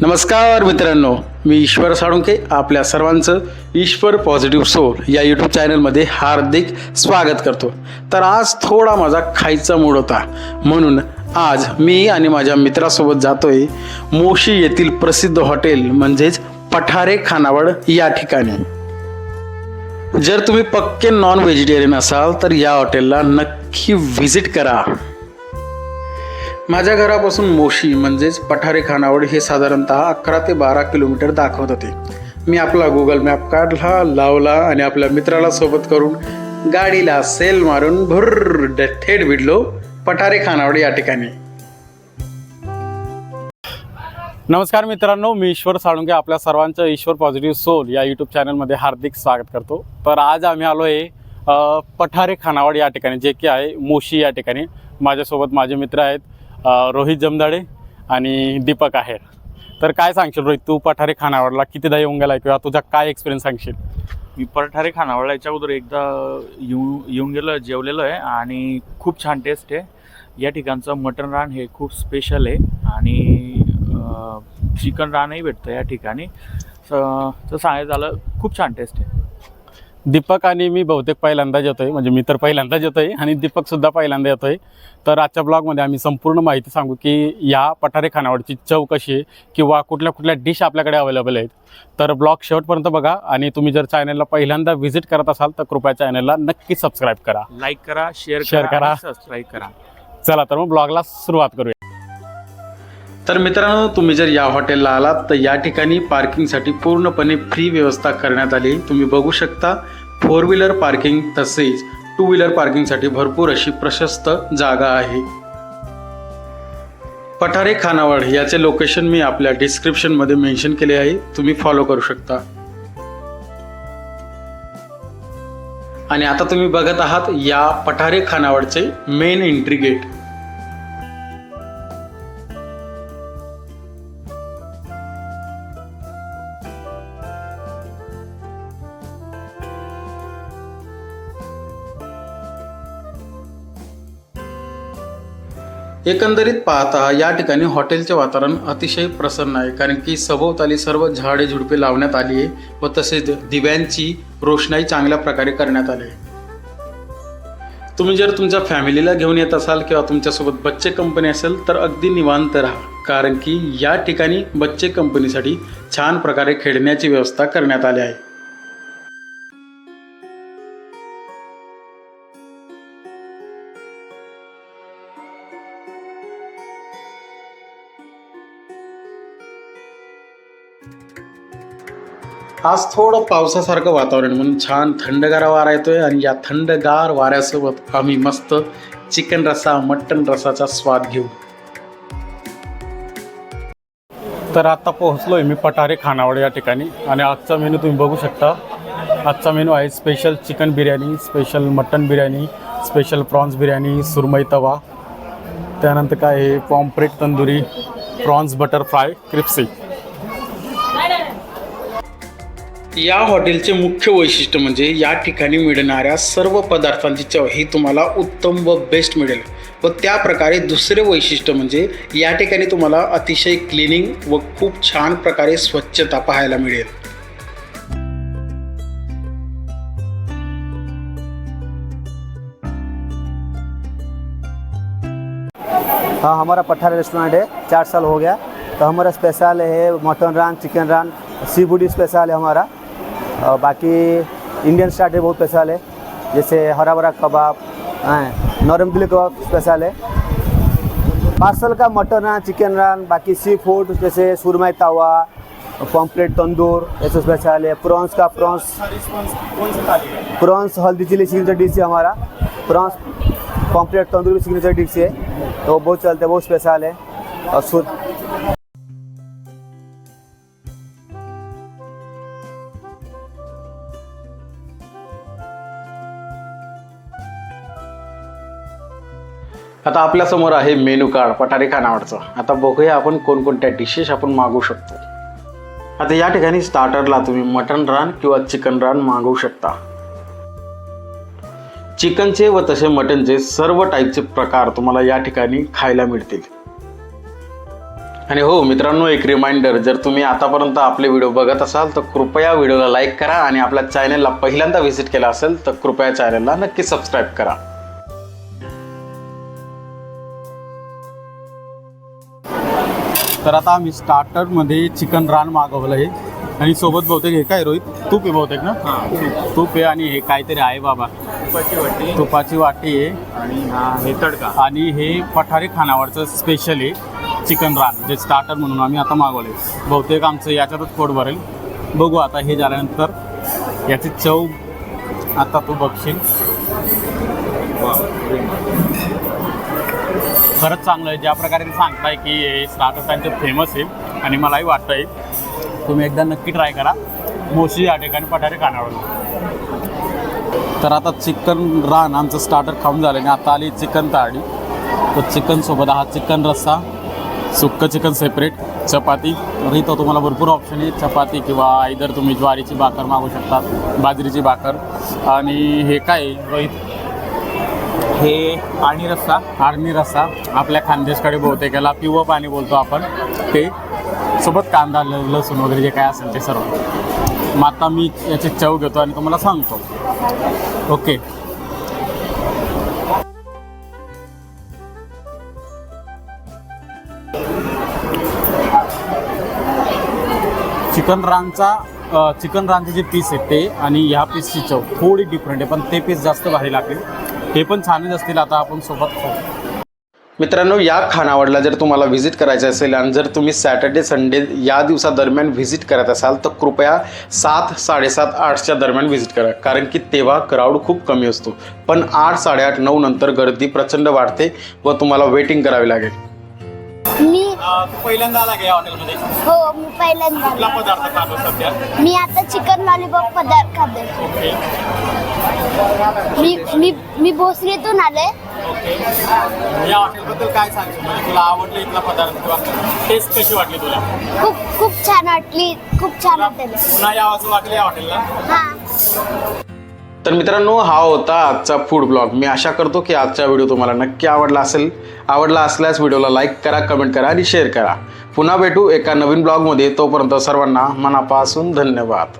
नमस्कार मित्रांनो मी ईश्वर साळुंके आपल्या सर्वांचं ईश्वर पॉझिटिव्ह सोल या यूट्यूब चॅनलमध्ये हार्दिक स्वागत करतो. तर आज थोडा माझा खायचा मूड होता. म्हणून आज मी आणि माझ्या मित्रासोबत जातोय मोशी येथील प्रसिद्ध हॉटेल म्हणजेच पठारे खानावळ या ठिकाणी. जर तुम्ही पक्के नॉन व्हेजिटेरियन असाल तर या हॉटेलला नक्की व्हिजिट करा. माझ्या घरापासून मोशी म्हणजेच पठारे खानावळ हे साधारणतः अकरा ते बारा किलोमीटर दाखवत होते. मी आपला गुगल मॅप काढला लावला आणि आपल्या मित्राला सोबत करून गाडीला सेल मारून भर थेट भिडलो पठारे खानावळ या ठिकाणी. नमस्कार मित्रांनो मी ईश्वर साळुंके आपल्या सर्वांचं ईश्वर पॉझिटिव्ह सोल या यूट्यूब चॅनलमध्ये हार्दिक स्वागत करतो. तर आज आम्ही आलो आहे पठारे खानावळ या ठिकाणी जे की आहे मोशी या ठिकाणी. माझ्यासोबत माझे मित्र आहेत रोहित जमदाडे आणि दीपक आहेर. तर काय सांगशील रोहित तू पठारे खानावळला कितीदा येऊन गेला किंवा तुझा काय एक्सपिरियन्स सांगशील? मी परठारे खानावळ याच्या अगोदर एकदा येऊ येऊन गेलो जेवलेलो आहे आणि खूप छान टेस्ट आहे. या ठिकाणचं मटन रान हे खूप स्पेशल आहे आणि चिकन रानही भेटतं या ठिकाणी. तर सांगायचं झालं खूप छान टेस्ट आहे. दीपक आणि मी बहुतेक पहिल्यांदाच येतोय. म्हणजे मी तर पहिल्यांदाच येतोय आणि दीपक सुद्धा पहिल्यांदा येतोय. तर आजच्या ब्लॉगमध्ये आम्ही संपूर्ण माहिती सांगू की या पठारे खानावळची चव कशी आहे किंवा कुठल्या कुठल्या डिश आपल्याकडे अवेलेबल आहेत. तर ब्लॉग शेवटपर्यंत बघा आणि तुम्ही जर चॅनलला पहिल्यांदा व्हिजिट करत असाल तर कृपया चॅनलला नक्की सबस्क्राईब करा. लाईक करा शेअर Share करा. सबस्क्राईब करा. चला तर मग ब्लॉगला सुरुवात करूया. तर मित्रांनो तुम्ही जर या हॉटेलला आलात तर या ठिकाणी पार्किंगसाठी पूर्णपणे फ्री व्यवस्था करण्यात आली. तुम्ही बघू शकता फोर व्हीलर पार्किंग तसेच टू व्हीलर पार्किंगसाठी भरपूर अशी प्रशस्त जागा आहे. पठारे खानावळ याचे लोकेशन मी आपल्या डिस्क्रिप्शनमध्ये मेन्शन केले आहे. तुम्ही फॉलो करू शकता. आणि आता तुम्ही बघत आहात या पठारे खानावळचे मेन एंट्री गेट एकंदरीत पाहता या ठिकाणी हॉटेलचे वातावरण अतिशय प्रसन्न आहे. कारण की सभोवताली सर्व झाडे झुडपे लावण्यात आली आहे व तसेच दिव्यांची रोषणाई चांगल्या प्रकारे करण्यात आली आहे. तुम्ही जर तुमच्या फॅमिलीला घेऊन येत असाल किंवा तुमच्यासोबत बच्चे कंपनी असेल तर अगदी निवांत राहा. कारण की या ठिकाणी बच्चे कंपनीसाठी छान प्रकारे खेळण्याची व्यवस्था करण्यात आली आहे. आज थोडं पावसासारखं वातावरण म्हणून छान थंडगार वारा येतोय आणि या थंडगार वाऱ्यासोबत आम्ही मस्त चिकन रसा मटन रसाचा स्वाद घेऊ. तर आता पोहोचलोय मी पठारे खानावळ या ठिकाणी आणि आजचा मेनू तुम्ही बघू शकता. आजचा मेनू आहे special chicken biryani special mutton biryani special prawns biryani सुरमई तवा. त्यानंतर काय आहे? Pomfret tandoori prawns butter fry crispy या हॉटेलचे मुख्य वैशिष्ट्य म्हणजे या ठिकाणी मिळणाऱ्या सर्व पदार्थांची चव ही तुम्हाला उत्तम व बेस्ट मिळेल. व त्या प्रकारे दुसरे वैशिष्ट्य म्हणजे या ठिकाणी तुम्हाला अतिशय क्लिनिंग व खूप छान प्रकारे स्वच्छता पाहायला मिळेल. हाँ हमारा पठार रेस्टोरेंट है चार साल हो गया। तो हमारा स्पेशल है मटन रान चिकन रान सी फूड स्पेशल है हमारा। और बाकी इंडियन स्टार्ट है बहुत स्पेशल है। जैसे हरा भरा कबाब हैं, नरम दिली कबाब स्पेशल है। पार्सल का मटन रान चिकन रान बाकी सी फ़ूड जैसे सुरमई तवा पॉम्प्लेट तंदूर ऐसे स्पेशल है। प्रॉन्स का प्रॉन्स प्रॉन्स हल्दी चिली सिग्नेचर डिश है हमारा। प्रॉन्स पॉम्प्लेट तंदूर भी सिग्नेचर डिश है। तो बहुत चलते बहुत स्पेशल है। और आता आपल्यासमोर आहे मेनू कार्ड पठारे खानावळचं आता बघूया आपण कोणकोणत्या डिशेस आपण मागवू शकतो. आता या ठिकाणी स्टार्टरला तुम्ही मटन रान किंवा चिकन रान मागवू शकता. चिकनचे व तसे मटनचे सर्व टाईपचे प्रकार तुम्हाला या ठिकाणी खायला मिळतील. आणि हो मित्रांनो एक रिमाइंडर जर तुम्ही आतापर्यंत आपले व्हिडिओ बघत असाल तर कृपया व्हिडिओला लाईक करा आणि आपल्या चॅनलला पहिल्यांदा व्हिजिट केला असेल तर कृपया चॅनलला नक्की सबस्क्राईब करा. तर आता आम्ही स्टार्टरमध्ये चिकन रान मागवलं आहे आणि सोबत बहुतेक हे काय रोहित? तूप आहे बहुतेक ना? तूप. आहे आणि हे काहीतरी आहे बाबा. तुपाची वाटी. तुपाची वाटी आहे. आणि हा हे तडका. आणि हे पठारी खानावरचं स्पेशल आहे चिकन रान जे स्टार्टर म्हणून आम्ही आता मागवले बहुतेक आमचं याच्यातच पोट भरेल. बघू आता हे झाल्यानंतर याची चव आता तू बघशील. खरंच चांगलं आहे. ज्या प्रकारे ते सांगताय की हे स्टार्टअप त्यांचं फेमस आहे आणि मलाही वाटतंय. तुम्ही एकदा नक्की ट्राय करा. मोशी या ठिकाणी पठारे कानावर तर आता चिकन रान आमचं स्टार्टर खाऊन झालं आणि आता आली चिकन ताडी तर चिकनसोबत हा चिकन रस्सा सुक्क चिकन सेपरेट चपाती. तर इथं तुम्हाला भरपूर ऑप्शन आहे. चपाती किंवा इधर तुम्ही ज्वारीची भाकर मागू शकता बाजरीची भाकर. आणि हे काय आहे, रोहित? हे आळणी रस्सा. आर्मी रस्सा. आपल्या खानदेशकडे बहुतेक याला पिवं पाणी बोलतो आपण. ते सोबत कांदा ल लसूण वगैरे जे काय असेल ते सर्व. मग आता मी याची चव घेतो आणि तुम्हाला सांगतो. ओके. चिकन रानचा चिकन रानचे जे पीस आहेत ते आणि ह्या पीसची चव थोडी डिफरंट आहे पण ते पीस जास्त भारी लागतील. ते पण छानच असतील आता आपण सोबत खाऊ. मित्रांनो या खानावळला जर तुम्हाला व्हिजिट करायचं असेल आणि जर तुम्ही सॅटर्डे संडे या दिवसादरम्यान व्हिजिट करत असाल तर कृपया सात साडेसात आठच्या दरम्यान व्हिजिट करा. कारण की तेव्हा क्राऊड खूप कमी असतो. पण आठ साडेआठ नऊ नंतर गर्दी प्रचंड वाढते व तुम्हाला वेटिंग करावी लागेल. मी तू पहिल्यांदा आला या हॉटेलमध्ये? हो मी पहिल्यांदा कुठला पदार्थ खातो सध्या? मी आता चिकन लॉलीपॉप पदार्थ खाते. ओके. मी मी मी भोसरीतून आले या हॉटेलबद्दल काय सांगशील? म्हणजे तुला आवडलं इथला पदार्थ किंवा टेस्ट कशी वाटली तुला? खूप खूप छान वाटली. खूप छान वाटेल. पुन्हा वाटलं या हॉटेलला? हा. तर मित्रांनो हा होता आजचा फूड ब्लॉग मी आशा करतो की आजचा व्हिडिओ तुम्हाला नक्की आवडला असेल. आवडला असल्यास व्हिडिओला लाईक करा कमेंट करा आणि शेअर करा. पुन्हा भेटू एका नवीन ब्लॉगमध्ये तोपर्यंत सर्वांना मनापासून धन्यवाद.